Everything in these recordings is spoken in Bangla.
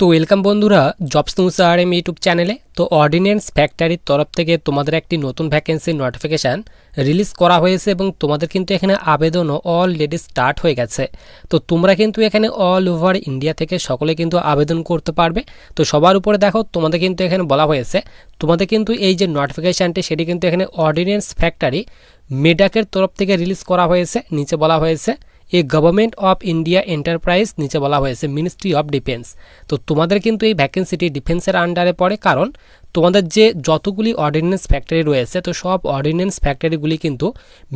তো ওয়েলকাম বন্ধুরা jobs news R M YouTube চ্যানেলে তো অর্ডিন্যান্স ফ্যাক্টরির তরফ থেকে তোমাদের একটি নতুন ভ্যাকেন্সির নোটিফিকেশান রিলিজ করা হয়েছে এবং তোমাদের কিন্তু এখানে আবেদনও অলরেডি স্টার্ট হয়ে গেছে। তো তোমরা কিন্তু এখানে অল ওভার ইন্ডিয়া থেকে সকলে কিন্তু আবেদন করতে পারবে। তো সবার উপরে দেখো, তোমাদের কিন্তু এখানে বলা হয়েছে, তোমাদের কিন্তু এই যে নোটিফিকেশানটি সেটি কিন্তু এখানে অর্ডিন্যান্স ফ্যাক্টরি মেডাকের তরফ থেকে রিলিজ করা হয়েছে, নিচে বলা হয়েছে। A government of India enterprise নিচে বলা হয়েছে মিনিস্ট্রি অফ ডিফেন্স তো তোমাদের কিন্তু এই ভ্যাকেন্সিটি ডিফেন্সের আন্ডারে পড়ে, কারণ তোমাদের যে যতগুলি অর্ডিন্যান্স ফ্যাক্টরি রয়েছে, তো সব অর্ডিন্যান্স ফ্যাক্টরিগুলি কিন্তু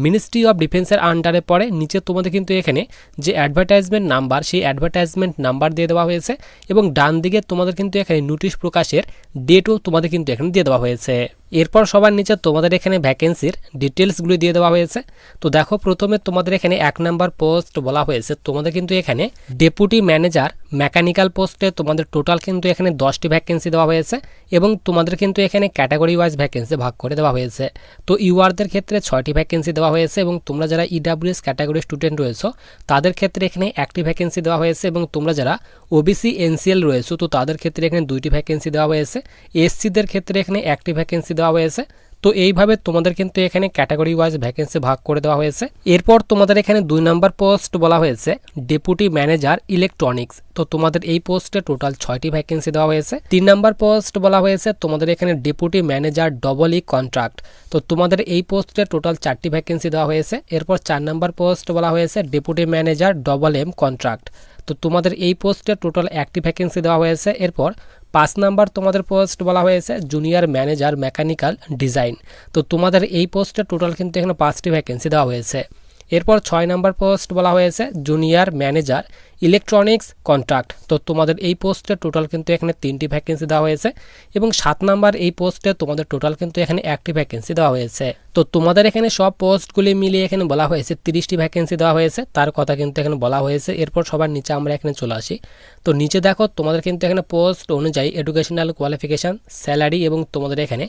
মিনিস্ট্রি অফ ডিফেন্সের আন্ডারে পড়ে। নিচে তোমাদের কিন্তু এখানে যে অ্যাডভার্টাইজমেন্ট নাম্বার সেই অ্যাডভার্টাইজমেন্ট নাম্বার দিয়ে দেওয়া হয়েছে, এবং ডান দিকে তোমাদের কিন্তু এখানে নোটিশ প্রকাশের ডেটও তোমাদের কিন্তু এখানে দিয়ে দেওয়া হয়েছে। এরপর সবার নিচে তোমাদের এখানে ভ্যাকেন্সির ডিটেলসগুলি দিয়ে দেওয়া হয়েছে। তো দেখো, প্রথমে তোমাদের এখানে এক নাম্বার পোস্ট বলা হয়েছে। তোমাদের কিন্তু এখানে ডেপুটি ম্যানেজার মেকানিক্যাল পোস্টে তোমাদের টোটাল কিন্তু এখানে দশটি ভ্যাকেন্সি দেওয়া হয়েছে এবং তোমাদের কিন্তু এখানে ক্যাটাগরি ওয়াইজ ভ্যাকেন্সি ভাগ করে দেওয়া হয়েছে। তো ইউআরদের ক্ষেত্রে ছয়টি ভ্যাকেন্সি দেওয়া হয়েছে এবং তোমরা যারা ইডাব্লিউএস ক্যাটাগরি স্টুডেন্ট রয়েছো, তাদের ক্ষেত্রে এখানে একটি ভ্যাকেন্সি দেওয়া হয়েছে এবং তোমরা যারা ওবিসি এনসিএল রয়েছো, তো তাদের ক্ষেত্রে এখানে দুইটি ভ্যাকেন্সি দেওয়া হয়েছে। এসসিদের ক্ষেত্রে এখানে একটি ভ্যাকেন্সি দেওয়া হয়েছে। তো এইভাবে তোমাদের কিন্তু এখানে ক্যাটাগরি ওয়াইজ ভ্যাকেন্সি ভাগ করে দেওয়া হয়েছে। এরপর তোমাদের এখানে দুই নম্বর পোস্ট বলা হয়েছে ডেপুটি ম্যানেজার ইলেকট্রনিক্স তো তোমাদের এই পোস্টে টোটাল ছয়টি ভ্যাকেন্সি দেওয়া হয়েছে। তিন নম্বর পোস্ট বলা হয়েছে, তোমাদের এখানে deputy manager double E contract তো তোমাদের এই পোস্টে টোটাল চারটি ভ্যাকেন্সি দেওয়া হয়েছে। এরপর চার নম্বর পোস্ট বলা হয়েছে deputy manager double M contract তো তোমাদের এই পোস্টে টোটাল একটি ভ্যাকেন্সি দেওয়া হয়েছে। এরপর পাঁচ নাম্বার তোমাদের পোস্ট বলা হয়েছে জুনিয়র ম্যানেজার মেকানিক্যাল ডিজাইন তো তোমাদের এই পোস্টে টোটাল কিন্তু এখানে পাঁচটি ভ্যাকেন্সি দেওয়া হয়েছে। এরপর ছয় নাম্বার পোস্ট বলা হয়েছে জুনিয়র ম্যানেজার ইলেকট্রনিক্স কন্ট্রাক্ট তো তোমাদের এই পোস্টে টোটাল কিন্তু এখানে তিনটি ভ্যাকেন্সি দেওয়া হয়েছে এবং সাত নাম্বার এই পোস্টে তোমাদের টোটাল কিন্তু এখানে একটি ভ্যাকেন্সি দেওয়া হয়েছে। তো তোমাদের এখানে সব পোস্টগুলি মিলিয়ে এখানে বলা হয়েছে, তিরিশটি ভ্যাকেন্সি দেওয়া হয়েছে, তার কথা কিন্তু এখানে বলা হয়েছে। এরপর সবার নিচে আমরা এখানে চলে আসি। তো নিচে দেখো, তোমাদের কিন্তু এখানে পোস্ট অনুযায়ী এডুকেশনাল কোয়ালিফিকেশান স্যালারি এবং তোমাদের এখানে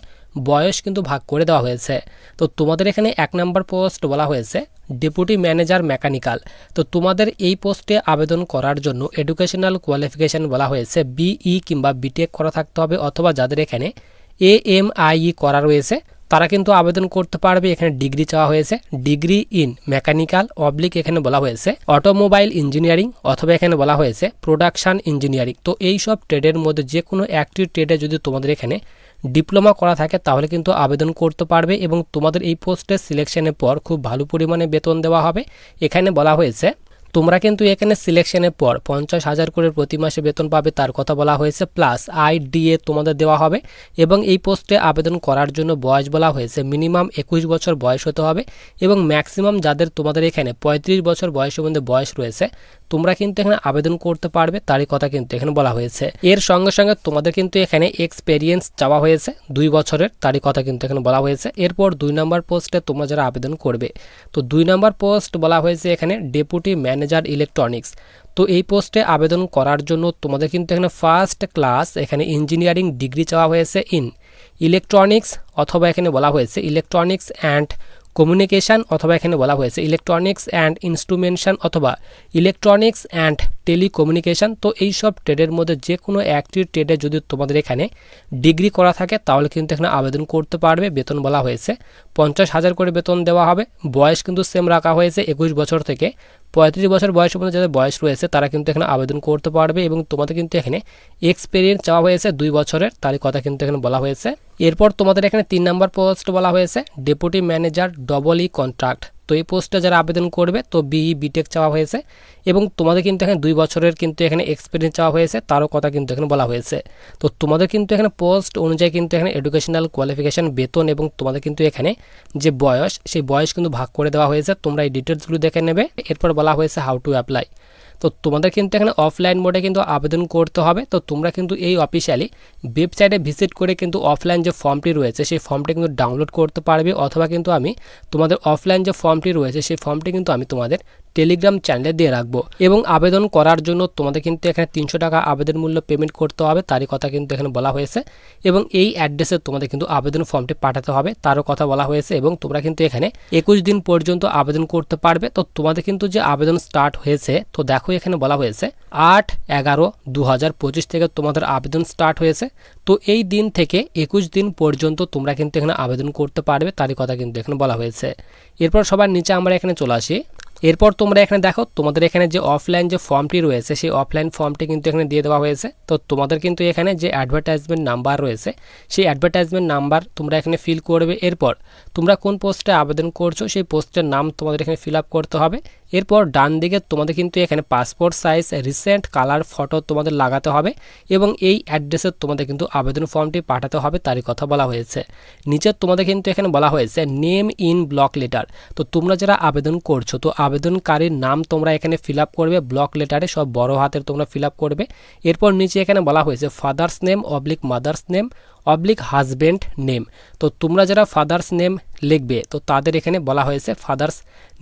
বয়স কিন্তু ভাগ করে দেওয়া হয়েছে। তো তোমাদের এখানে এক নম্বর পোস্ট বলা হয়েছে ডেপুটি ম্যানেজার মেকানিক্যাল তো তোমাদের এই পোস্টে আবেদন করার জন্য এডুকেশনাল কোয়ালিফিকেশান বলা হয়েছে বিই কিংবা বিটেক করা থাকতে হবে, অথবা যাদের এখানে এ এম আই করা রয়েছে তারা কিন্তু আবেদন করতে পারবে। এখানে ডিগ্রি চাওয়া হয়েছে। ডিগ্রি ইন মেকানিক্যাল অবলিক এখানে বলা হয়েছে। অটোমোবাইল ইঞ্জিনিয়ারিং অথবা এখানে বলা হয়েছে প্রোডাকশন ইঞ্জিনিয়ারিং। তো এই সব ট্রেডের মধ্যে যে কোনো একটি ট্রেডে যদি তোমাদের এখানে ডিপ্লোমা করা থাকে, তাহলে কিন্তু আবেদন করতে পারবে এবং তোমাদের এই পোস্টের সিলেকশনের পর খুব ভালো পরিমাণে বেতন দেওয়া হবে। এখানে বলা হয়েছে তোমরা কিন্তু এখানে সিলেকশনের পর পঞ্চাশ হাজার করে প্রতি মাসে বেতন পাবে, তার কথা বলা হয়েছে প্লাস আই আইডিএ তোমাদের দেওয়া হবে এবং এই পোস্টে আবেদন করার জন্য বয়স বলা হয়েছে মিনিমাম একুশ বছর বয়স হতে হবে এবং ম্যাক্সিমাম যাদের তোমাদের এখানে পঁয়ত্রিশ বছর বয়সের মধ্যে বয়স রয়েছে, তোমরা কিন্তু এখানে আবেদন করতে পারবে, তারই কথা কিন্তু এখানে বলা হয়েছে। এর সঙ্গে সঙ্গে তোমাদের কিন্তু এখানে এক্সপেরিয়েন্স চাওয়া হয়েছে, দুই বছরের, তারই কথা কিন্তু এখানে বলা হয়েছে। এরপর দুই নম্বর পোস্টে তোমরা যারা আবেদন করবে, তো দুই নম্বর পোস্ট বলা হয়েছে এখানে ডেপুটি ম্যানেজার ইলেকট্রনিক্স। তো এই পোস্টে আবেদন করার জন্য তোমাদের কিন্তু এখানে ফার্স্ট ক্লাস এখানে ইঞ্জিনিয়ারিং ডিগ্রি চাওয়া হয়েছে ইন ইলেকট্রনিক্স অথবা এখানে বলা হয়েছে ইলেকট্রনিক্স অ্যান্ড কমিউনিকেশান অথবা এখানে বলা হয়েছে ইলেকট্রনিক্স অ্যান্ড ইনস্ট্রুমেন্টেশন অথবা ইলেকট্রনিক্স অ্যান্ড টেলিকমিউনিকেশান তো এই সব ট্রেডের মধ্যে যে কোনো একটি ট্রেডে যদি তোমাদের এখানে ডিগ্রি করা থাকে, তাহলে কিন্তু এখানে আবেদন করতে পারবে। বেতন বলা হয়েছে পঞ্চাশ হাজার করে বেতন দেওয়া হবে। বয়স কিন্তু সেম রাখা হয়েছে একুশ বছর থেকে। পঁয়ত্রিশ বছর বয়স পর্যন্ত যাদের বয়স রয়েছে, তারা কিন্তু এখানে আবেদন করতে পারবে এবং তোমাদের কিন্তু এখানে এক্সপিরিয়েন্স চাওয়া হয়েছে দুই বছরের, তারই কথা কিন্তু এখানে বলা হয়েছে। এরপর তোমাদের এখানে তিন নম্বর পোস্ট বলা হয়েছে deputy manager double E contract তো এই পোস্টে যারা আবেদন করবে, তো বিই বিটেক চাওয়া হয়েছে এবং তোমাদের কিন্তু এখানে দুই বছরের কিন্তু এখানে এক্সপিরিয়েন্স চাওয়া হয়েছে, তারও কথা কিন্তু এখানে বলা হয়েছে। তো তোমাদের কিন্তু এখানে পোস্ট অনুযায়ী কিন্তু এখানে এডুকেশনাল কোয়ালিফিকেশান বেতন এবং তোমাদের কিন্তু এখানে যে বয়স, সেই বয়স কিন্তু ভাগ করে দেওয়া হয়েছে। তোমরা এই ডিটেলসগুলো দেখে নেবে। এরপর বলা হয়েছে হাউ টু অ্যাপ্লাই তো তোমাদের কিন্তু এখানে অফলাইন মোডে কিন্তু আবেদন করতে হবে। তো তোমরা কিন্তু এই অফিসিয়ালি ওয়েবসাইটে ভিজিট করে কিন্তু অফলাইন যে ফর্মটি রয়েছে, সেই ফর্মটি কিন্তু ডাউনলোড করতে পারবে। অথবা কিন্তু আমি তোমাদের অফলাইন যে ফর্মটি রয়েছে, সেই ফর্মটি কিন্তু আমি তোমাদের টেলিগ্রাম চ্যানেলে দিয়ে রাখব। এবং আবেদন করার জন্য তোমাদের কিন্তু এখানে তিনশো টাকা আবেদন মূল্য পেমেন্ট করতে হবে, তারই কথা কিন্তু এখানে বলা হয়েছে। এবং এই অ্যাড্রেসে তোমাদের কিন্তু আবেদন ফর্মটি পাঠাতে হবে, তারও কথা বলা হয়েছে। এবং তোমরা কিন্তু এখানে একুশ দিন পর্যন্ত আবেদন করতে পারবে। তো তোমাদের কিন্তু যে আবেদন স্টার্ট হয়েছে, তো দেখো এখানে বলা হয়েছে, আট এগারো দু থেকে তোমাদের আবেদন স্টার্ট হয়েছে। তো এই দিন থেকে একুশ দিন পর্যন্ত তোমরা কিন্তু এখানে আবেদন করতে পারবে, তারই কথা কিন্তু এখানে বলা হয়েছে। এরপর সবার নিচে আমরা এখানে চলে আসি। এরপর তোমরা এখানে দেখো, তোমাদের এখানে যে অফলাইন যে ফর্মটি রয়েছে, সেই অফলাইন ফর্মটি কিন্তু এখানে দিয়ে দেওয়া হয়েছে। তো তোমাদের কিন্তু এখানে যে অ্যাডভার্টাইজমেন্ট নাম্বার রয়েছে, সেই অ্যাডভার্টাইজমেন্ট নাম্বার তোমরা এখানে ফিল করবে। এরপর তোমরা কোন পোস্টে আবেদন করছ, সেই পোস্টের নাম তোমাদের এখানে ফিল করতে হবে। এরপর ডান দিকে তোমাদের কিন্তু এখানে passport size recent colour photo তোমাদের লাগাতে হবে এবং এই অ্যাড্রেসে তোমাদের কিন্তু আবেদন ফর্মটি পাঠাতে হবে, তারই কথা বলা হয়েছে। নিচে তোমাদের কিন্তু এখানে বলা হয়েছে নেম ইন ব্লক লেটার তো তোমরা যারা আবেদন করছ, তো আবেদনকারীর নাম তোমরা এখানে ফিল করবে ব্লক লেটারে সব বড় হাতের তোমরা ফিল করবে। এরপর নিচে এখানে বলা হয়েছে father's name oblique mother's name oblique husband name তো তোমরা যারা ফাদার্স নেম লিখবে। তো তাদের এখানে বলা হয়েছে ফাদার্স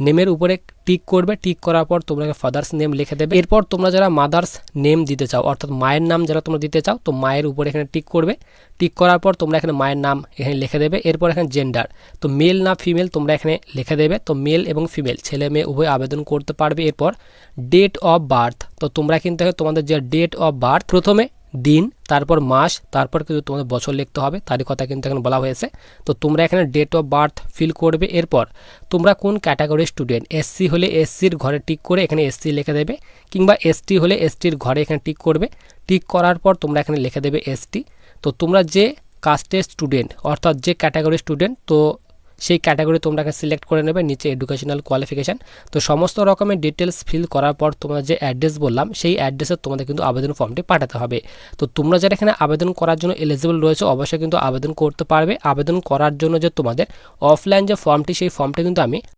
নেমের উপরে টিক করবে। টিক করার পর তোমরা ফাদার্স নেম লিখে দেবে। এরপর তোমরা যারা মাদার্স নেম দিতে চাও, অর্থাৎ মায়ের নাম যারা তোমরা দিতে চাও, তো মায়ের উপরে এখানে টিক করবে। টিক করার পর তোমরা এখানে মায়ের নাম এখানে লিখে দেবে। এরপর এখানে জেন্ডার। তো মেল না ফিমেল তোমরা এখানে লিখে দেবে। তো মেল এবং ফিমেল, ছেলে মেয়ে উভয় আবেদন করতে পারবে। এরপর ডেট অফ বার্থ। তো তোমরা কিন্তু তোমাদের যে ডেট অফ বার্থ, প্রথমে দিন, তারপর মাস, তারপর কিন্তু তোমাদের বছর লিখতে হবে। তারই কথা কিন্তু এখানে বলা হয়েছে। তো তোমরা এখানে ডেট অফ বার্থ ফিল করবে। এরপর তোমরা কোন ক্যাটাগরির স্টুডেন্ট এসসি হলে এসসির ঘরে টিক করে এখানে এসসি লিখে দেবে, কিংবা এসটি হলে এসটির ঘরে এখানে টিক করবে। টিক করার পর তোমরা এখানে লিখে দেবে এসটি তো তোমরা যে কাস্টের স্টুডেন্ট অর্থাৎ যে ক্যাটাগরির স্টুডেন্ট তো সেই ক্যাটাগরি তোমরা সিলেক্ট করে নেবে, নিচে এডুকেশনাল কোয়ালিফিকেশান তো সমস্ত রকমের ডিটেলস ফিল করার পর তোমরা যে অ্যাড্রেস বললাম, সেই অ্যাড্রেসে তোমাদের কিন্তু আবেদন ফর্মটি পাঠাতে হবে। তো তোমরা যারা এখানে আবেদন করার জন্য এলিজিবল রয়েছে, অবশ্যই কিন্তু আবেদন করতে পারবে। আবেদন করার জন্য যে তোমাদের অফলাইন যে ফর্মটি সেই ফর্মটি কিন্তু আমি